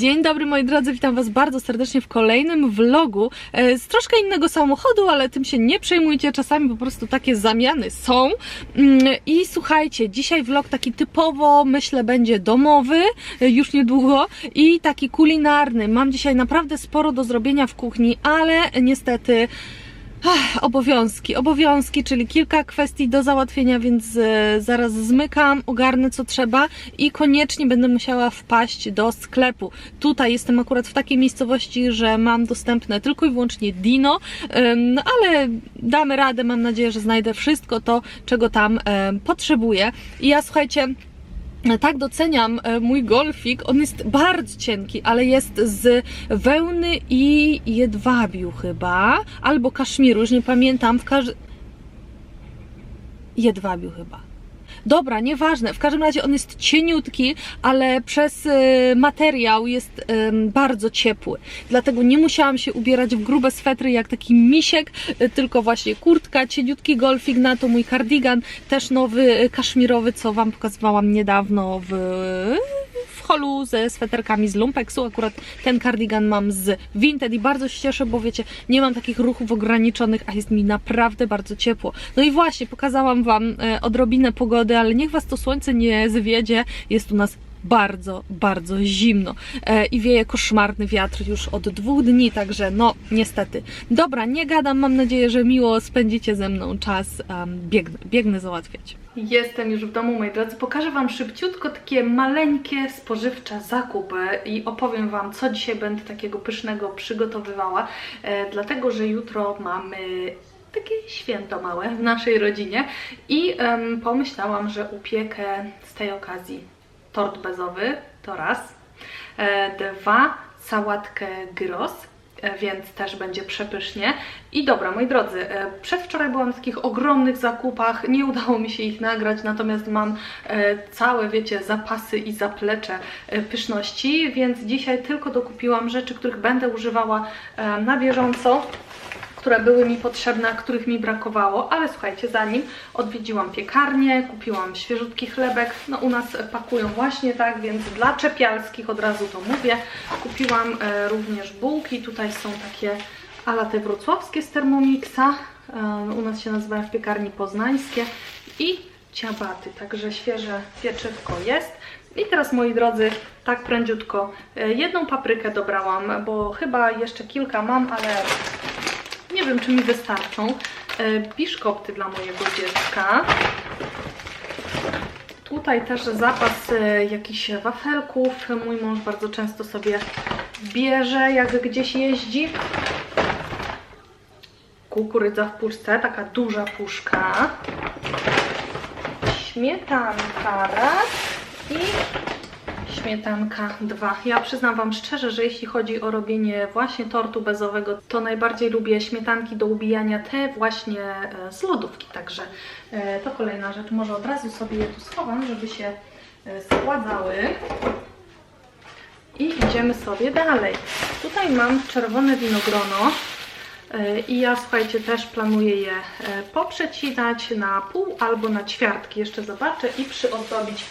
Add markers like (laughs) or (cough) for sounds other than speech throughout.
Dzień dobry moi drodzy, witam Was bardzo serdecznie w kolejnym vlogu e, z troszkę innego samochodu, ale tym się nie przejmujcie, czasami po prostu takie zamiany są. Mm, I słuchajcie, dzisiaj vlog taki typowo, myślę, będzie domowy, e, już niedługo i taki kulinarny. Mam dzisiaj naprawdę sporo do zrobienia w kuchni, ale niestety Ach, obowiązki, obowiązki, czyli kilka kwestii do załatwienia, więc e, zaraz zmykam, ogarnę co trzeba i koniecznie będę musiała wpaść do sklepu. Tutaj jestem akurat w takiej miejscowości, że mam dostępne tylko i wyłącznie Dino, no ale damy radę, mam nadzieję, że znajdę wszystko to, czego tam potrzebuję. I ja słuchajcie, tak doceniam e, mój golfik. On jest bardzo cienki, ale jest z wełny i jedwabiu chyba, albo kaszmiru, już nie pamiętam. W każdym jedwabiu chyba. Dobra, nieważne. W każdym razie on jest cieniutki, ale przez e, materiał jest bardzo ciepły. Dlatego nie musiałam się ubierać w grube swetry jak taki misiek, e, tylko właśnie kurtka, cieniutki golfik na to mój kardigan, też nowy e, kaszmirowy, co Wam pokazywałam niedawno w holu ze sweterkami z Lumpeksu. Akurat ten kardigan mam z Vinted i bardzo się cieszę, bo wiecie, nie mam takich ruchów ograniczonych, a jest mi naprawdę bardzo ciepło. No i właśnie, pokazałam Wam e, odrobinę pogody, ale niech Was to słońce nie zwiedzie. Jest u nas bardzo, bardzo zimno e, i wieje koszmarny wiatr już od dwóch dni, także no niestety. Dobra, nie gadam, mam nadzieję, że miło spędzicie ze mną czas. Um, biegnę, biegnę załatwiać. Jestem już w domu, moi drodzy. Pokażę Wam szybciutko takie maleńkie spożywcze zakupy i opowiem Wam, co dzisiaj będę takiego pysznego przygotowywała, e, dlatego że jutro mamy takie święto małe w naszej rodzinie i em, pomyślałam, że upiekę z tej okazji tort bezowy, to raz. E, dwa, sałatkę gyros, e, więc też będzie przepysznie. I dobra, moi drodzy, e, przedwczoraj byłam w takich ogromnych zakupach, nie udało mi się ich nagrać, natomiast mam całe, wiecie, zapasy i zaplecze pyszności, więc dzisiaj tylko dokupiłam rzeczy, których będę używała na bieżąco które były mi potrzebne, a których mi brakowało, ale słuchajcie, zanim odwiedziłam piekarnię, kupiłam świeżutki chlebek, no u nas pakują właśnie tak, więc dla czepialskich od razu to mówię, kupiłam e, również bułki, tutaj są takie ala te wrocławskie z Thermomixa, e, u nas się nazywają w piekarni poznańskie i ciabaty, także świeże pieczywko jest. I teraz moi drodzy, tak prędziutko, e, jedną paprykę dobrałam, bo chyba jeszcze kilka mam, ale nie wiem, czy mi wystarczą. E, Biszkopty dla mojego dziecka. Tutaj też zapas e, jakichś wafelków. Mój mąż bardzo często sobie bierze, jak gdzieś jeździ. Kukurydza w puszce, taka duża puszka. Śmietanka raz i śmietanka 2. Ja przyznam Wam szczerze, że jeśli chodzi o robienie właśnie tortu bezowego, to najbardziej lubię śmietanki do ubijania te właśnie e, z lodówki, także e, to kolejna rzecz. Może od razu sobie je tu schowam, żeby się e, schładzały. I idziemy sobie dalej. Tutaj mam czerwone winogrono. I ja, słuchajcie, też planuję je poprzecinać na pół albo na ćwiartki. Jeszcze zobaczę i przyozdobić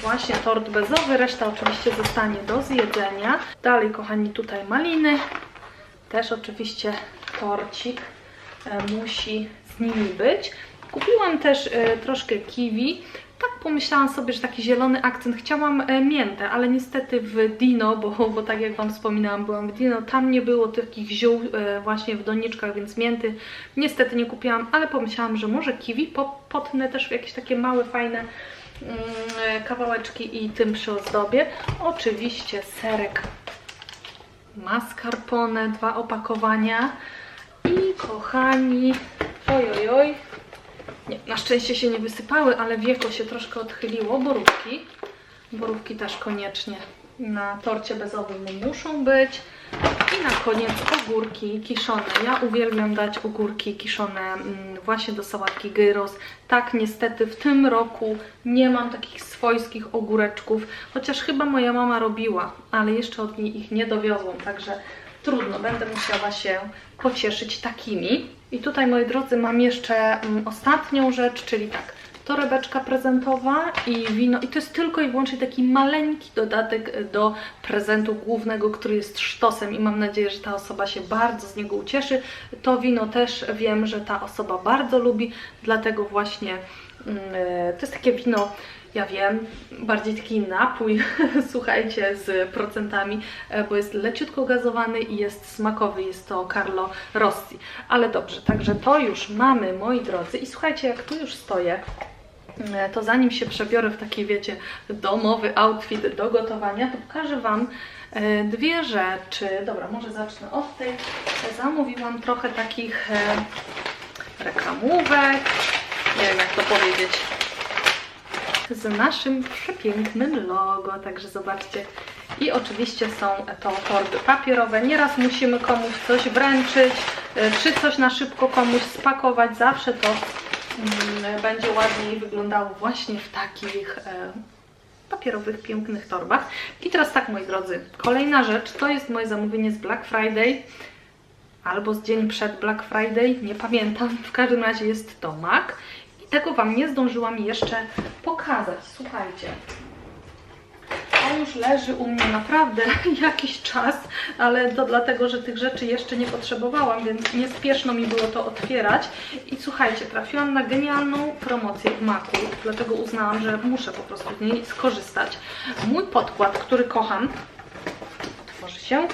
właśnie tort bezowy. Reszta oczywiście zostanie do zjedzenia. Dalej, kochani, tutaj maliny. Też oczywiście torcik e, musi z nimi być. Kupiłam też e, troszkę kiwi. Tak pomyślałam sobie, że taki zielony akcent. Chciałam e, miętę, ale niestety w Dino, bo, bo tak jak Wam wspominałam, byłam w Dino, tam nie było takich ziół właśnie w doniczkach, więc mięty niestety nie kupiłam, ale pomyślałam, że może kiwi po- potnę też w jakieś takie małe, fajne kawałeczki i tym przyozdobię. Oczywiście serek mascarpone, dwa opakowania i kochani, oj oj oj, nie, na szczęście się nie wysypały, ale wieko się troszkę odchyliło, borówki, borówki też koniecznie na torcie bezowym muszą być. I na koniec ogórki kiszone. Ja uwielbiam dać ogórki kiszone mm, właśnie do sałatki gyros. Tak, niestety w tym roku nie mam takich swojskich ogóreczków, chociaż chyba moja mama robiła, ale jeszcze od niej ich nie dowiozłam, także trudno, będę musiała się pocieszyć takimi. I tutaj, moi drodzy, mam jeszcze mm, ostatnią rzecz, czyli tak, torebeczka prezentowa i wino. I to jest tylko i wyłącznie taki maleńki dodatek do prezentu głównego, który jest sztosem i mam nadzieję, że ta osoba się bardzo z niego ucieszy. To wino też wiem, że ta osoba bardzo lubi, dlatego właśnie e, to jest takie wino ja wiem, bardziej taki napój, (laughs) słuchajcie, z procentami, e, bo jest leciutko gazowany i jest smakowy, jest to Carlo Rossi. Ale dobrze, także to już mamy, moi drodzy. I słuchajcie, jak tu już stoję, to zanim się przebiorę w taki, wiecie, domowy outfit do gotowania, to pokażę Wam e, dwie rzeczy. Dobra, może zacznę od tej. Zamówiłam trochę takich e, reklamówek, nie wiem jak to powiedzieć, z naszym przepięknym logo, także zobaczcie. I oczywiście są to torby papierowe. Nieraz musimy komuś coś wręczyć, e, czy coś na szybko komuś spakować. Zawsze to będzie ładniej wyglądało właśnie w takich e, papierowych, pięknych torbach. I teraz tak, moi drodzy, kolejna rzecz to jest moje zamówienie z Black Friday albo z dzień przed Black Friday, nie pamiętam. W każdym razie jest to Mac i tego Wam nie zdążyłam jeszcze pokazać. Słuchajcie. Już leży u mnie naprawdę (laughs) jakiś czas, ale to dlatego, że tych rzeczy jeszcze nie potrzebowałam, więc niespieszno mi było to otwierać. I słuchajcie, trafiłam na genialną promocję w Macu, dlatego uznałam, że muszę po prostu z niej skorzystać. Mój podkład, który kocham, otworzy się,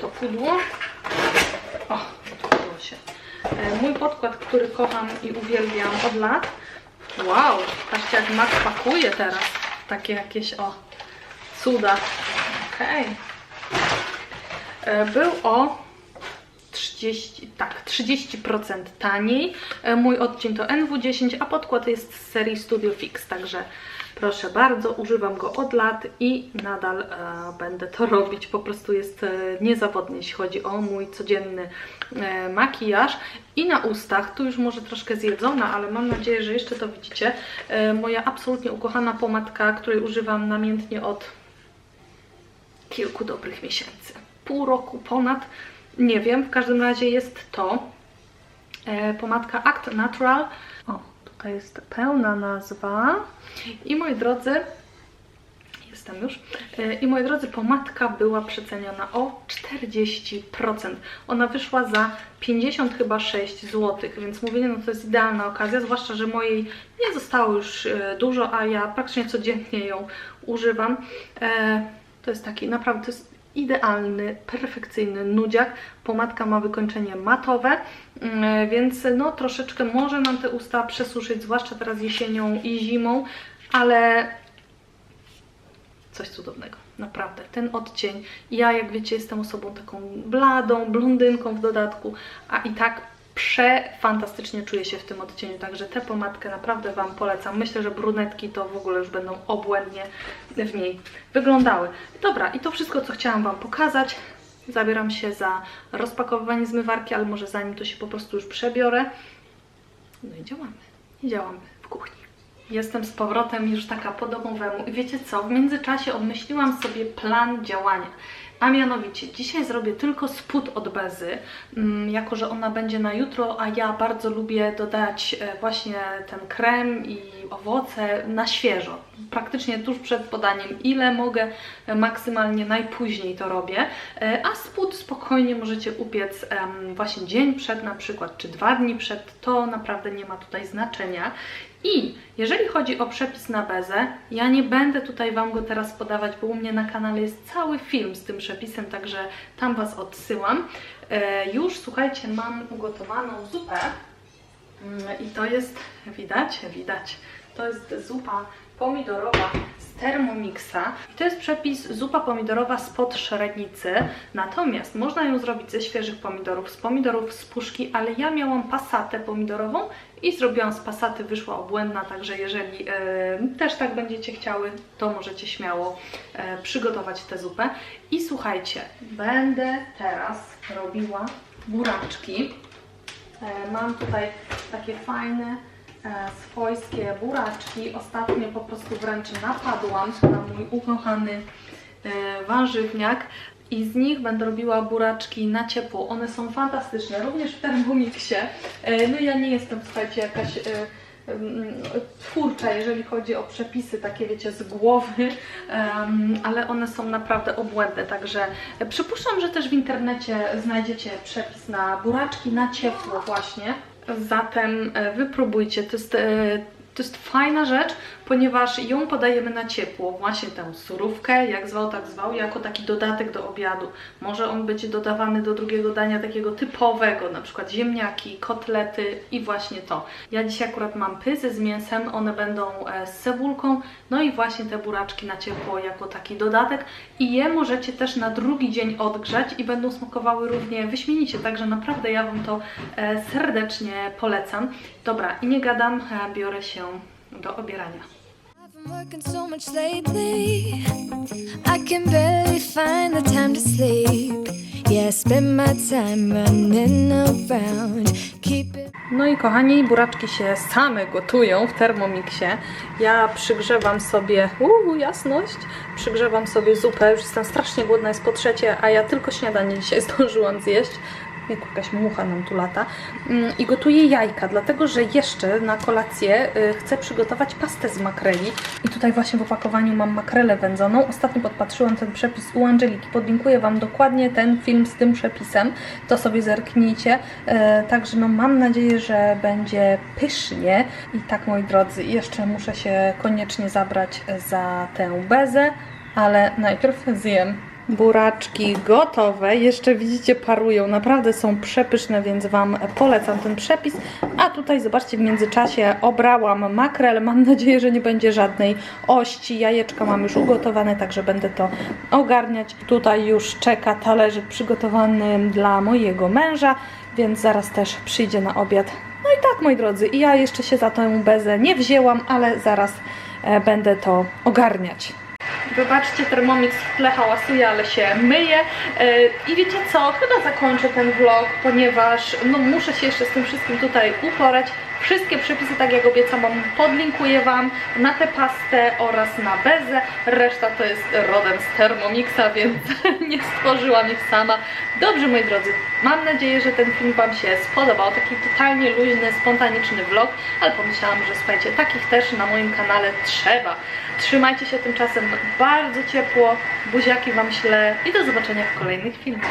to pudło. O, otworzyło się. E, Mój podkład, który kocham i uwielbiam od lat. Wow, patrzcie jak Mac pakuje teraz. Takie jakieś, o, cuda. Okej. E, Był o 30, tak, 30% taniej. E, Mój odcień to NW10, a podkład jest z serii Studio Fix, także proszę bardzo, używam go od lat i nadal e, będę to (laughs) robić. Po prostu jest e, jeśli chodzi o mój codzienny e, makijaż. I na ustach, tu już może troszkę zjedzona, ale mam nadzieję, że jeszcze to widzicie, e, moja absolutnie ukochana pomadka, której używam namiętnie od kilku dobrych miesięcy. Pół roku ponad, nie wiem, w każdym razie jest to e, pomadka Act Natural. O, tutaj jest pełna nazwa. I moi drodzy, jestem już. E, I moi drodzy, pomadka była przeceniona o 40%. Ona wyszła za 50 chyba 6 zł, więc mówię, no to jest idealna okazja, zwłaszcza, że mojej nie zostało już e, dużo, a ja praktycznie codziennie ją używam. E, To jest taki naprawdę to jest idealny, perfekcyjny nudziak. Pomadka ma wykończenie matowe, mm, więc no troszeczkę może nam te usta przesuszyć, zwłaszcza teraz jesienią i zimą, ale coś cudownego. Naprawdę, ten odcień. Ja, jak wiecie, jestem osobą taką bladą, blondynką w dodatku, a i tak przefantastycznie czuję się w tym odcieniu, także tę pomadkę naprawdę Wam polecam. Myślę, że brunetki to w ogóle już będą obłędnie w niej wyglądały. Dobra, i to wszystko, co chciałam Wam pokazać. Zabieram się za rozpakowywanie zmywarki, ale może zanim to się po prostu już przebiorę. No i działamy. I działamy w kuchni. Jestem z powrotem już taka po domowemu i wiecie co, w międzyczasie obmyśliłam sobie plan działania. A mianowicie, dzisiaj zrobię tylko spód od bezy, mm, jako że ona będzie na jutro, a ja bardzo lubię dodać e, właśnie ten krem i owoce na świeżo, praktycznie tuż przed podaniem. Ile mogę, e, maksymalnie najpóźniej to robię, E, a spód spokojnie możecie upiec właśnie dzień przed na przykład, czy dwa dni przed, to naprawdę nie ma tutaj znaczenia. I jeżeli chodzi o przepis na bezę, ja nie będę tutaj Wam go teraz podawać, bo u mnie na kanale jest cały film z tym przepisem, także tam Was odsyłam. E, już, słuchajcie, mam ugotowaną zupę Mm, i to jest, widać, widać, to jest zupa pomidorowa z Thermomixa. To jest przepis zupa pomidorowa spod szrednicy. Natomiast można ją zrobić ze świeżych pomidorów, z pomidorów z puszki, ale ja miałam pasatę pomidorową i zrobiłam z pasaty, wyszła obłędna, także jeżeli e, też tak będziecie chciały, to możecie śmiało e, przygotować tę zupę. I słuchajcie, będę teraz robiła buraczki. E, Mam tutaj takie fajne, swojskie buraczki. Ostatnio po prostu wręcz napadłam na mój ukochany e, warzywniak i z nich będę robiła buraczki na ciepło. One są fantastyczne, również w Thermomixie. E, No ja nie jestem, słuchajcie, jakaś e, twórcza, jeżeli chodzi o przepisy, takie wiecie, z głowy, ale one są naprawdę obłędne, także e, przypuszczam, że też w internecie znajdziecie przepis na buraczki na ciepło właśnie. Zatem e, wypróbujcie, to jest, e, to jest fajna rzecz, ponieważ ją podajemy na ciepło, właśnie tę surówkę, jak zwał, tak zwał, jako taki dodatek do obiadu. Może on być dodawany do drugiego dania takiego typowego, na przykład ziemniaki, kotlety i właśnie to. Ja dzisiaj akurat mam pyzy z mięsem, one będą e, z cebulką, no i właśnie te buraczki na ciepło jako taki dodatek i je możecie też na drugi dzień odgrzać i będą smakowały równie wyśmienicie, także naprawdę ja Wam to e, serdecznie polecam. Dobra, i nie gadam, e, biorę się do obierania. No i kochani, buraczki się same gotują w Thermomixie. Ja przygrzewam sobie, uuu, jasność, przygrzewam sobie zupę, już jestem strasznie głodna, jest po trzecie, a ja tylko śniadanie dzisiaj (laughs) zdążyłam zjeść. Jak jakaś mucha nam tu lata. Mm, I gotuję jajka, dlatego że jeszcze na kolację y, chcę przygotować pastę z makreli. I tutaj właśnie w opakowaniu mam makrelę wędzoną. Ostatnio podpatrzyłam ten przepis u Angeliki. Podlinkuję Wam dokładnie ten film z tym przepisem. To sobie zerknijcie. E, Także no mam nadzieję, że będzie pysznie. I tak moi drodzy, jeszcze muszę się koniecznie zabrać za tę bezę, ale najpierw zjem. Buraczki gotowe, jeszcze widzicie parują, naprawdę są przepyszne, więc Wam polecam ten przepis. A tutaj zobaczcie, w międzyczasie obrałam makrel, mam nadzieję, że nie będzie żadnej ości. Jajeczka mam już ugotowane, także będę to ogarniać. Tutaj już czeka talerzyk przygotowany dla mojego męża, więc zaraz też przyjdzie na obiad. No i tak, moi drodzy, i ja jeszcze się za tę bezę nie wzięłam, ale zaraz e, będę to ogarniać. Wybaczcie, Thermomix w tle hałasuje, ale się myje. E, I wiecie co, chyba zakończę ten vlog, ponieważ no, muszę się jeszcze z tym wszystkim tutaj uporać. Wszystkie przepisy, tak jak obiecałam, podlinkuję Wam na tę pastę oraz na bezę. Reszta to jest rodem z Thermomixa, więc (laughs) nie stworzyłam ich sama. Dobrze, moi drodzy, mam nadzieję, że ten film Wam się spodobał. Taki totalnie luźny, spontaniczny vlog, ale pomyślałam, że słuchajcie, takich też na moim kanale trzeba. Trzymajcie się tymczasem bardzo ciepło, buziaki Wam ślę i do zobaczenia w kolejnych filmach.